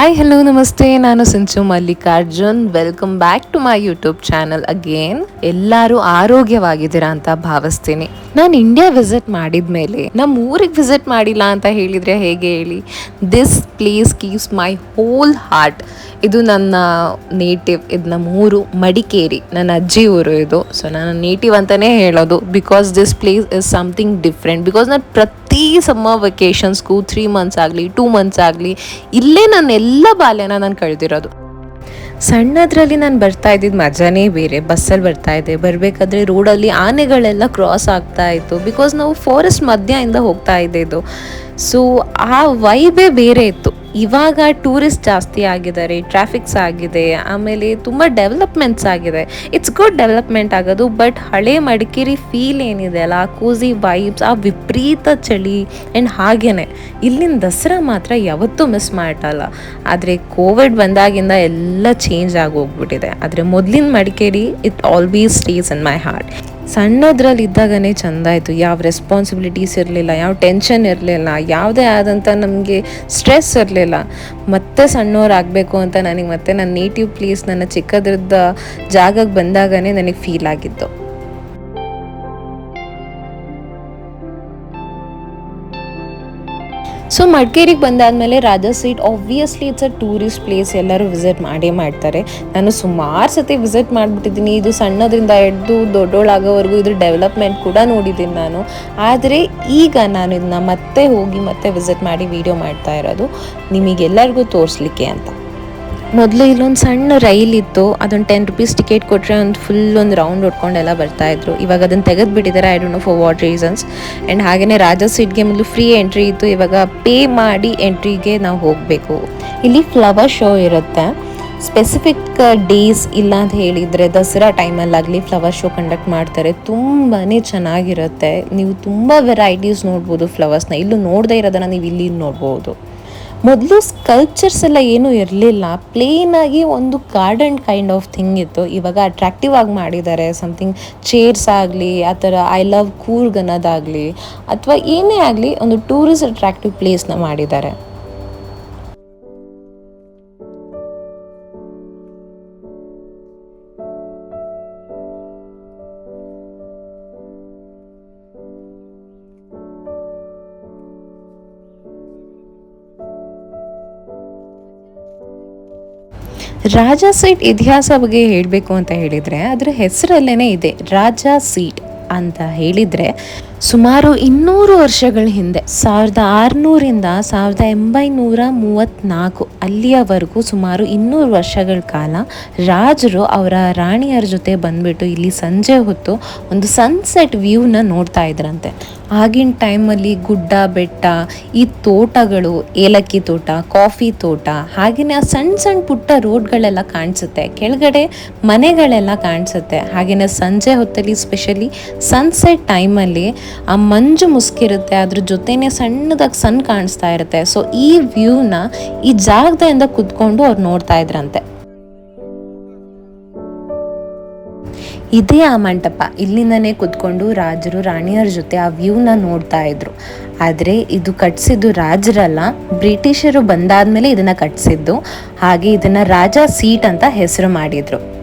Hi hello ನಮಸ್ತೆ ನಾನು Sanchu Mallikarjun welcome back to my YouTube channel again ಎಲ್ಲರೂ ಆರೋಗ್ಯವಾಗಿದ್ದೀರಾ ಅಂತ ಭಾವಿಸ್ತೀನಿ ನಾನು ಇಂಡಿಯಾ ವಿಸಿಟ್ ಮಾಡಿದ ಮೇಲೆ ನಮ್ಮ ಊರಿಗೆ ವಿಸಿಟ್ ಮಾಡಿಲ್ಲ ಅಂತ ಹೇಳಿದರೆ ಹೇಗೆ ಹೇಳಿ? This place keeps my whole heart ಇದು ನನ್ನ ನೇಟಿವ್ ಇದು ನಮ್ಮ ಊರು ಮಡಿಕೇರಿ, ನನ್ನ ಅಜ್ಜಿ ಊರು ಇದು. ಸೊ ನಾನು ನೇಟಿವ್ ಅಂತಲೇ ಹೇಳೋದು. Because this place is something different because ನಾನು ಪ್ರತಿ ಸಮ್ಮರ್ ವೆಕೇಷನ್ಸ್ಗೂ ತ್ರೀ ಮಂತ್ಸ್ ಆಗಲಿ ಟೂ ಮಂತ್ಸ್ ಆಗಲಿ, ಇಲ್ಲೇ ನನ್ನ ಎಲ್ಲ ಬಾಲ್ಯನ ನಾನು ಕಳೆದಿರೋದು. ಸಣ್ಣದ್ರಲ್ಲಿ ನಾನು ಬರ್ತಾ ಇದ್ದಿದ್ದು ಮಜಾನೇ ಬೇರೆ, ಬಸ್ಸಲ್ಲಿ ಬರ್ತಾ ಇದ್ದೆ. ಬರಬೇಕಾದ್ರೆ ರೋಡಲ್ಲಿ ಆನೆಗಳೆಲ್ಲ ಕ್ರಾಸ್ ಆಗ್ತಾ ಇತ್ತು. ಬಿಕಾಸ್ ನಾವು ಫಾರೆಸ್ಟ್ ಮಧ್ಯದಿಂದ ಹೋಗ್ತಾ ಇದ್ದಿದ್ದು. ಸೊ ಆ ವೈಬೇ ಬೇರೆ ಇತ್ತು. ಇವಾಗ ಟೂರಿಸ್ಟ್ ಜಾಸ್ತಿ ಆಗಿದ್ದಾರೆ ಟ್ರಾಫಿಕ್ಸ್ ಆಗಿದೆ, ಆಮೇಲೆ ತುಂಬ ಡೆವಲಪ್ಮೆಂಟ್ಸ್ ಆಗಿದೆ. ಇಟ್ಸ್ ಗುಡ್ ಡೆವಲಪ್ಮೆಂಟ್ ಆಗೋದು ಬಟ್ ಹಳೆ ಮಡಿಕೇರಿ ಫೀಲ್ ಏನಿದೆ ಅಲ್ಲ ಆ ಕೂಸಿ ವೈಬ್ಸ್ ಆ ವಿಪರೀತ ಚಳಿ ಆ್ಯಂಡ್ ಹಾಗೇನೆ. ಇಲ್ಲಿನ ದಸರಾ ಮಾತ್ರ ಯಾವತ್ತೂ ಮಿಸ್ ಮಾಡಲ್ಲ ಆದರೆ ಕೋವಿಡ್ ಬಂದಾಗಿಂದ ಎಲ್ಲ ಚೇಂಜ್ ಆಗೋಗ್ಬಿಟ್ಟಿದೆ. ಆದರೆ ಮೊದಲಿನ Madikeri it always stays in my heart ಸಣ್ಣದ್ರಲ್ಲಿ ಇದ್ದಾಗನೇ ಚೆಂದ ಆಯಿತು. ಯಾವ ರೆಸ್ಪಾನ್ಸಿಬಿಲಿಟೀಸ್ ಇರಲಿಲ್ಲ, ಯಾವ ಟೆನ್ಷನ್ ಇರಲಿಲ್ಲ, ಯಾವುದೇ ಆದಂಥ ನಮಗೆ ಸ್ಟ್ರೆಸ್ ಇರಲಿಲ್ಲ. ಮತ್ತೆ ಸಣ್ಣವರಾಗಬೇಕು ಅಂತ ನನಗೆ ಮತ್ತೆ ನನ್ನ ನೇಟಿವ್ ಪ್ಲೇಸ್ ನನ್ನ ಚಿಕ್ಕದ್ರದ ಜಾಗಕ್ಕೆ ಬಂದಾಗನೇ ನನಗೆ ಫೀಲ್ ಆಗಿತ್ತು ಸೊ ಮಡಿಕೇರಿಗೆ ಬಂದಾದಮೇಲೆ Raja seat obviously it's a tourist place ಎಲ್ಲರೂ ವಿಸಿಟ್ ಮಾಡೇ ಮಾಡ್ತಾರೆ. ನಾನು ಸುಮಾರು ಸತಿ ವಿಸಿಟ್ ಮಾಡಿಬಿಟ್ಟಿದ್ದೀನಿ. ಇದು ಸಣ್ಣದ್ರಿಂದ ಹಿಡ್ದು ದೊಡ್ಡೋಳಾಗೋವರೆಗೂ ಇದ್ರ ಡೆವಲಪ್ಮೆಂಟ್ ಕೂಡ ನೋಡಿದ್ದೀನಿ ನಾನು. ಆದರೆ ಈಗ ನಾನು ಇದನ್ನ ಮತ್ತೆ ಹೋಗಿ ಮತ್ತೆ ವಿಸಿಟ್ ಮಾಡಿ ವಿಡಿಯೋ ಮಾಡ್ತಾ ಇರೋದು. ನಿಮಗೆಲ್ಲರಿಗೂ ತೋರಿಸ್ಲಿಕ್ಕೆ ಅಂತ. ಮೊದಲು ಇಲ್ಲೊಂದು ಸಣ್ಣ ರೈಲ್ ಇತ್ತು, ಅದೊಂದು ಟೆನ್ ರುಪೀಸ್ ಟಿಕೆಟ್ ಕೊಟ್ಟರೆ ಒಂದು ಫುಲ್ ಒಂದು ರೌಂಡ್ ಹೊಡ್ಕೊಂಡೆಲ್ಲ ಬರ್ತಾ ಇದ್ರು. ಇವಾಗ ಅದನ್ನು ತೆಗೆದು ಬಿಟ್ಟಿದ್ದಾರೆ I don't know for what reasons and ಹಾಗೆಯೇ ರಾಜ ಸೀಟ್ಗೆ ಮೊದಲು ಫ್ರೀ ಎಂಟ್ರಿ ಇತ್ತು, ಇವಾಗ ಪೇ ಮಾಡಿ ಎಂಟ್ರಿಗೆ ನಾವು ಹೋಗಬೇಕು. ಇಲ್ಲಿ ಫ್ಲವರ್ ಶೋ ಇರುತ್ತೆ. ಸ್ಪೆಸಿಫಿಕ್ ಡೇಸ್ ಇಲ್ಲ ಅಂತ ಹೇಳಿದರೆ ದಸರಾ ಟೈಮಲ್ಲಾಗಲಿ ಫ್ಲವರ್ ಶೋ ಕಂಡಕ್ಟ್ ಮಾಡ್ತಾರೆ. ತುಂಬಾ ಚೆನ್ನಾಗಿರುತ್ತೆ. ನೀವು ತುಂಬ ವೆರೈಟೀಸ್ ನೋಡ್ಬೋದು ಫ್ಲವರ್ಸ್ನ ಇಲ್ಲೂ ನೋಡದೇ ಇರೋದನ್ನು ನೀವು ಇಲ್ಲಿ ನೋಡ್ಬೋದು. ಮೊದಲು ಸ್ಕಲ್ಪ್ಚರ್ಸ್ ಎಲ್ಲ ಏನೂ ಇರಲಿಲ್ಲ. ಪ್ಲೇನಾಗಿ ಒಂದು ಗಾರ್ಡನ್ ಕೈಂಡ್ ಆಫ್ ಥಿಂಗ್ ಇತ್ತು. ಇವಾಗ ಅಟ್ರಾಕ್ಟಿವ್ ಆಗಿ ಮಾಡಿದ್ದಾರೆ. ಸಮಥಿಂಗ್ ಚೇರ್ಸ್ ಆಗಲಿ, ಆ ಥರ ಐ ಲವ್ ಕೂರ್ಗ್ ಅನ್ನೋದಾಗಲಿ ಅಥವಾ ಏನೇ ಆಗಲಿ, ಒಂದು ಟೂರಿಸ್ಟ್ ಅಟ್ರಾಕ್ಟಿವ್ ಪ್ಲೇಸ್ನ ಮಾಡಿದ್ದಾರೆ. ರಾಜ ಸೀಟ್ ಇತಿಹಾಸ ಬಗ್ಗೆ ಹೇಳಬೇಕು ಅಂತ ಹೇಳಿದರೆ ಅದರ ಹೆಸರಲ್ಲೇ ಇದೆ ರಾಜ ಸೀಟ್ ಅಂತ ಹೇಳಿದರೆ ಸುಮಾರು ಇನ್ನೂರು ವರ್ಷಗಳ ಹಿಂದೆ, ಸಾವಿರದ ಆರುನೂರಿಂದ ಸಾವಿರದ ಎಂಬೈನೂರ ಮೂವತ್ತ್ನಾಲ್ಕು ಅಲ್ಲಿಯವರೆಗೂ ಸುಮಾರು ಇನ್ನೂರು ವರ್ಷಗಳ ಕಾಲ ರಾಜರು ಅವರ ರಾಣಿಯರ ಜೊತೆ ಬಂದ್ಬಿಟ್ಟು ಇಲ್ಲಿ ಸಂಜೆ ಹೊತ್ತು ಒಂದು ಸನ್ಸೆಟ್ ವ್ಯೂನ ನೋಡ್ತಾ ಇದ್ರಂತೆ. ಆಗಿನ ಟೈಮಲ್ಲಿ ಗುಡ್ಡ, ಬೆಟ್ಟ, ಈ ತೋಟಗಳು, ಏಲಕ್ಕಿ ತೋಟ ಕಾಫಿ ತೋಟ ಹಾಗೆಯೇ ಆ ಸಣ್ಣ ಸಣ್ಣ ಪುಟ್ಟ ರೋಡ್ಗಳೆಲ್ಲ ಕಾಣಿಸುತ್ತೆ. ಕೆಳಗಡೆ ಮನೆಗಳೆಲ್ಲ ಕಾಣಿಸುತ್ತೆ. ಹಾಗೆಯೇ ಸಂಜೆ ಹೊತ್ತಲ್ಲಿ ಸ್ಪೆಷಲಿ ಸನ್ಸೆಟ್ ಟೈಮಲ್ಲಿ ಆ ಮಂಜು ಮುಸ್ಕಿರುತ್ತೆ, ಅದ್ರ ಜೊತೆನೆ ಸಣ್ಣದಾಗಿ ಸನ್ ಕಾಣಿಸ್ತಾ ಇರುತ್ತೆ. ಸೊ ಈ ವ್ಯೂನ ಈ ಜಾಗದಿಂದ ಕುತ್ಕೊಂಡು ಅವ್ರು ನೋಡ್ತಾ ಇದ್ರಂತೆ. ಇದೇ ಆ ಮಂಟಪ. ಇಲ್ಲಿಂದನೇ ಕುತ್ಕೊಂಡು ರಾಜರು ರಾಣಿಯರ ಜೊತೆ ಆ ವ್ಯೂನ ನೋಡ್ತಾ ಇದ್ರು. ಆದರೆ ಇದು ಕಟ್ಸಿದ್ದು ರಾಜರಲ್ಲ, ಬ್ರಿಟಿಷರು ಬಂದಾದ್ಮೇಲೆ ಇದನ್ನ ಕಟ್ಸಿದ್ದು. ಹಾಗೆ ಇದನ್ನ ರಾಜ ಸೀಟ್ ಅಂತ ಹೆಸರು ಮಾಡಿದ್ರು.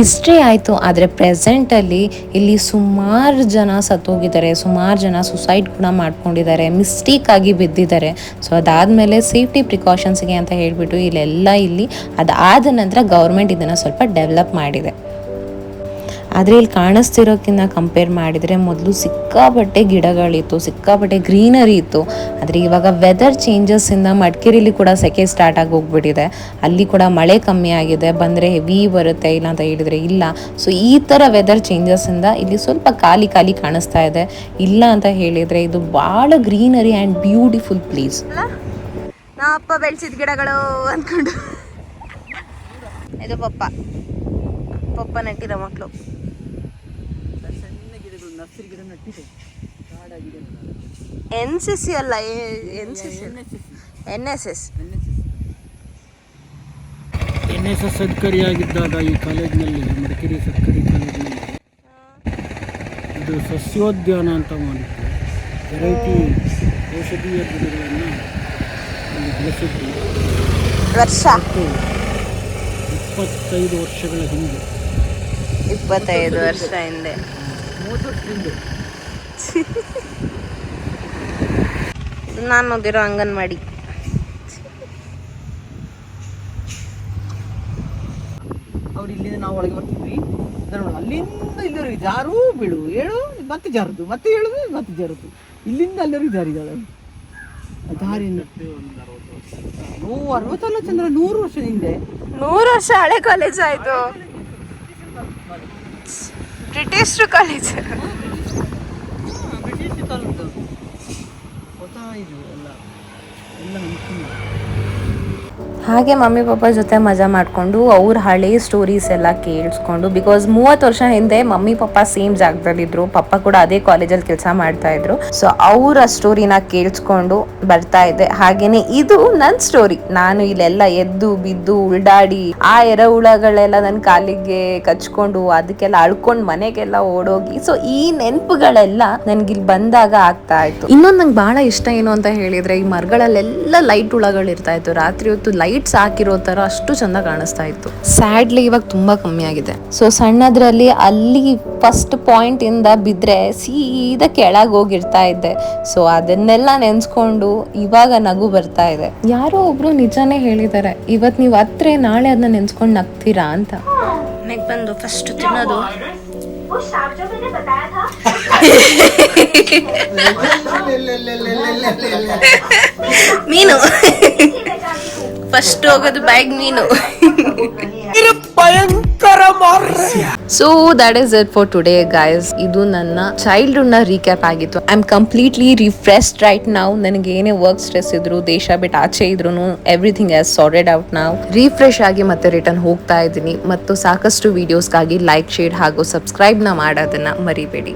ಹಿಸ್ಟ್ರಿ ಆಯಿತು, ಆದರೆ ಪ್ರೆಸೆಂಟಲ್ಲಿ ಇಲ್ಲಿ ಸುಮಾರು ಜನ ಸತ್ತೋಗಿದ್ದಾರೆ, ಸುಮಾರು ಜನ ಸುಸೈಡ್ ಕೂಡ ಮಾಡ್ಕೊಂಡಿದ್ದಾರೆ ಮಿಸ್ಟೇಕ್ ಆಗಿ ಬಿದ್ದಿದ್ದಾರೆ. ಸೊ ಅದಾದಮೇಲೆ ಸೇಫ್ಟಿ ಪ್ರಿಕಾಷನ್ಸ್ಗೆ ಅಂತ ಹೇಳಿಬಿಟ್ಟು ಇಲ್ಲೆಲ್ಲ ಇಲ್ಲಿ ಅದಾದ ನಂತರ ಗೌರ್ಮೆಂಟ್ ಇದನ್ನು ಸ್ವಲ್ಪ ಡೆವಲಪ್ ಮಾಡಿದೆ. ಆದರೆ ಇಲ್ಲಿ ಕಾಣಿಸ್ತಿರೋಕ್ಕಿಂತ ಕಂಪೇರ್ ಮಾಡಿದರೆ ಮೊದಲು ಸಿಕ್ಕಾಪಟ್ಟೆ ಗಿಡಗಳಿತ್ತು, ಸಿಕ್ಕಾಪಟ್ಟೆ ಗ್ರೀನರಿ ಇತ್ತು. ಆದರೆ ಇವಾಗ ವೆದರ್ ಚೇಂಜಸ್ಸಿಂದ ಮಡಿಕೇರಿಲಿ ಕೂಡ ಸೆಕೆ ಸ್ಟಾರ್ಟ್ ಆಗಿ ಹೋಗ್ಬಿಟ್ಟಿದೆ. ಅಲ್ಲಿ ಕೂಡ ಮಳೆ ಕಮ್ಮಿ ಆಗಿದೆ, ಬಂದರೆ ಹೆವಿ ಬರುತ್ತೆ ಇಲ್ಲ ಅಂತ ಹೇಳಿದರೆ ಇಲ್ಲ. ಸೊ ಈ ಥರ ವೆದರ್ ಚೇಂಜಸ್ಸಿಂದ ಇಲ್ಲಿ ಸ್ವಲ್ಪ ಖಾಲಿ ಖಾಲಿ ಕಾಣಿಸ್ತಾ ಇದೆ. ಇಲ್ಲ ಅಂತ ಹೇಳಿದರೆ ಇದು ಭಾಳ ಗ್ರೀನರಿ ಆ್ಯಂಡ್ ಬ್ಯೂಟಿಫುಲ್ ಪ್ಲೇಸ್ ನಾ ಅಪ್ಪ ಬೆಳೆಸಿದ ಗಿಡಗಳು ಅಂದ್ಕೊಂಡು ಇದು ಪಪ್ಪ. ಪಪ್ಪ ನೆಟ್ಟಿರೋ ಮಕ್ಕಳು ಎನ್ ಸಿ ಸಿ ಅಲ್ಲ N C C N S S N S S ಅಧಿಕಾರಿಯಾಗಿದ್ದಾಗ ಈ ಕಾಲೇಜಿನಲ್ಲಿ ಮಡಿಕೇರಿ ಸರ್ಕಾರಿ ಕಾಲೇಜಿನಲ್ಲಿ ಇದು ಸಸ್ಯೋದ್ಯಾನ ಅಂತ ಮಾಡಿತ್ತು ವೆರೈಟಿ ಔಷಧೀಯ ಗಿಡಗಳನ್ನು ಬೆಳೆಸಿದ್ದು ವರ್ಷ. ಇಪ್ಪತ್ತೈದು ವರ್ಷಗಳ ಹಿಂದೆ. ಇಪ್ಪತ್ತೈದು ವರ್ಷ ಹಿಂದೆ. ಇದು ನಾನು ಓದಿರೋ ಅಂಗನವಾಡಿ. ಅವ್ರು ಇಲ್ಲಿಂದ ನಾವು ಒಳಗೆ ಬರ್ತಿದ್ವಿ ಅಲ್ಲಿಂದ ಇಲ್ಲಿವರೆಗೆ ಜಾರು ಬಿಡು ಹೇಳು ಮತ್ತೆ ಜಾರದು ಮತ್ತೆ ಹೇಳುದು ಮತ್ತೆ ಜಾರದು. ಇಲ್ಲಿಂದ ಅಲ್ಲಿವರೆಗೆ ಜಾರಿದ್ದಾಳೆ ನೂ ಅರವತ್ತಲ್ಲ ಚಂದ್ರ ನೂರು ವರ್ಷ ಹಿಂದೆ. ನೂರು ವರ್ಷ ಹಳೆ ಕಾಲೇಜ್ ಆಯ್ತು. ಬ್ರಿಟಿಷ್ ಕಾಲೇಜ್ ಬ್ರಿಟಿಷ್ ಕಾಲದ್ದು ಹೊಸ ಇದು ಎಲ್ಲ ಎಲ್ಲ ಅನುಕೂಲ ಹಾಗೆ ಮಮ್ಮಿ ಪಾಪ ಜೊತೆ ಮಜಾ ಮಾಡಿಕೊಂಡು ಅವ್ರ ಹಳೆ ಸ್ಟೋರೀಸ್ ಎಲ್ಲ ಕೇಳಿಸ್ಕೊಂಡು ಬಿಕಾಸ್ ಮೂವತ್ತು ವರ್ಷ ಹಿಂದೆ ಮಮ್ಮಿ ಪಪ್ಪ ಸೇಮ್ ಜಾಗದಲ್ಲಿದ್ರು ಪಪ್ಪ ಕೂಡ ಅದೇ ಕಾಲೇಜಲ್ಲಿ ಕೆಲಸ ಮಾಡ್ತಾ ಇದ್ರು. ಸೊ ಅವರ ಸ್ಟೋರಿನ ಕೇಳಿಸ್ಕೊಂಡು ಬರ್ತಾ ಇದ್ದೆ ಹಾಗೇನೆ ಇದು ನನ್ನ ಸ್ಟೋರಿ ನಾನು ಇಲ್ಲೆಲ್ಲ ಎದ್ದು ಬಿದ್ದು ಉಲ್ಡಾಡಿ, ಆ ಎರೆಹುಳಗಳೆಲ್ಲ ನನ್ನ ಕಾಲಿಗೆ ಕಚ್ಕೊಂಡು ಅದಕ್ಕೆಲ್ಲ ಅಳ್ಕೊಂಡು ಮನೆಗೆಲ್ಲ ಓಡೋಗಿ ಸೊ ಈ ನೆನಪುಗಳೆಲ್ಲ ನನ್ಗೆ ಇಲ್ಲಿ ಬಂದಾಗ ಆಗ್ತಾ ಇತ್ತು. ಇನ್ನೊಂದು ನಂಗೆ ಬಹಳ ಇಷ್ಟ ಏನು ಅಂತ ಹೇಳಿದ್ರೆ, ಈ ಮರಗಳಲ್ಲೆಲ್ಲ ಲೈಟ್ ಹುಳಗಳು ಇರ್ತಾ ಇತ್ತು. ರಾತ್ರಿ ಹೊತ್ತು ಲೈಟ್ಸ್ ಹಾಕಿರೋ ತರ ಅಷ್ಟು ಚಂದ ಕಾಣಿಸ್ತಾ ಇತ್ತು. ಸ್ಯಾಡ್ಲಿ ಇವಾಗ ತುಂಬಾ ಕಮ್ಮಿ ಆಗಿದೆ. ಸೊ ಸಣ್ಣದ್ರಲ್ಲಿ ಅಲ್ಲಿ ಫಸ್ಟ್ ಪಾಯಿಂಟ್ ಇಂದ ಬಿದ್ರೆ ಸೀದಾ ಕೆಳಗೆ ಹೋಗಿರ್ತಾ ಇದ್ದೆ. ಸೊ ಅದನ್ನೆಲ್ಲ ನೆನ್ಸ್ಕೊಂಡು ಇವಾಗ ನಗು ಬರ್ತಾ ಇದೆ. ಯಾರೋ ಒಬ್ರು ನಿಜಾನೇ ಹೇಳಿದ್ದಾರೆ ಇವತ್ ನೀವು ಹತ್ರೆ ನಾಳೆ ಅದನ್ನ ನೆನ್ಸ್ಕೊಂಡು ನಗ್ತೀರಾ ಅಂತ. ಮನೆಗೆ ಬಂದು ಫಸ್ಟ್ ತಿನ್ನೋದು. ಮೀನು. ಫಸ್ಟ್ ಹೋಗೋದು ಬ್ಯಾಗ್ ಮೀನು so that is it for today guys ಇದು ನನ್ನ ಚೈಲ್ಡ್ಹುಡ್ನ ರೀಕ್ಯಾಪ್ ಆಗಿತ್ತು. I am completely refreshed right ನಾವು ನನಗೆ ಏನೇ ವರ್ಕ್ ಸ್ಟ್ರೆಸ್ ಇದ್ರು ದೇಶ ಬಿಟ್ಟು ಆಚೆ ಇದ್ರು ಎವ್ರಿಥಿಂಗ್ ಆಸ್ ಸಾರ್ಟೆಡ್ ಔಟ್ ನಾವು ರಿಫ್ರೆಶ್ ಆಗಿ ಮತ್ತೆ ರಿಟರ್ನ್ ಹೋಗ್ತಾ ಇದ್ದೀನಿ. ಮತ್ತು ಸಾಕಷ್ಟು ವಿಡಿಯೋಸ್ಗಾಗಿ ಲೈಕ್ ಶೇರ್ ಹಾಗೂ ಸಬ್ಸ್ಕ್ರೈಬ್ನ ಮಾಡೋದನ್ನ ಮರಿಬೇಡಿ.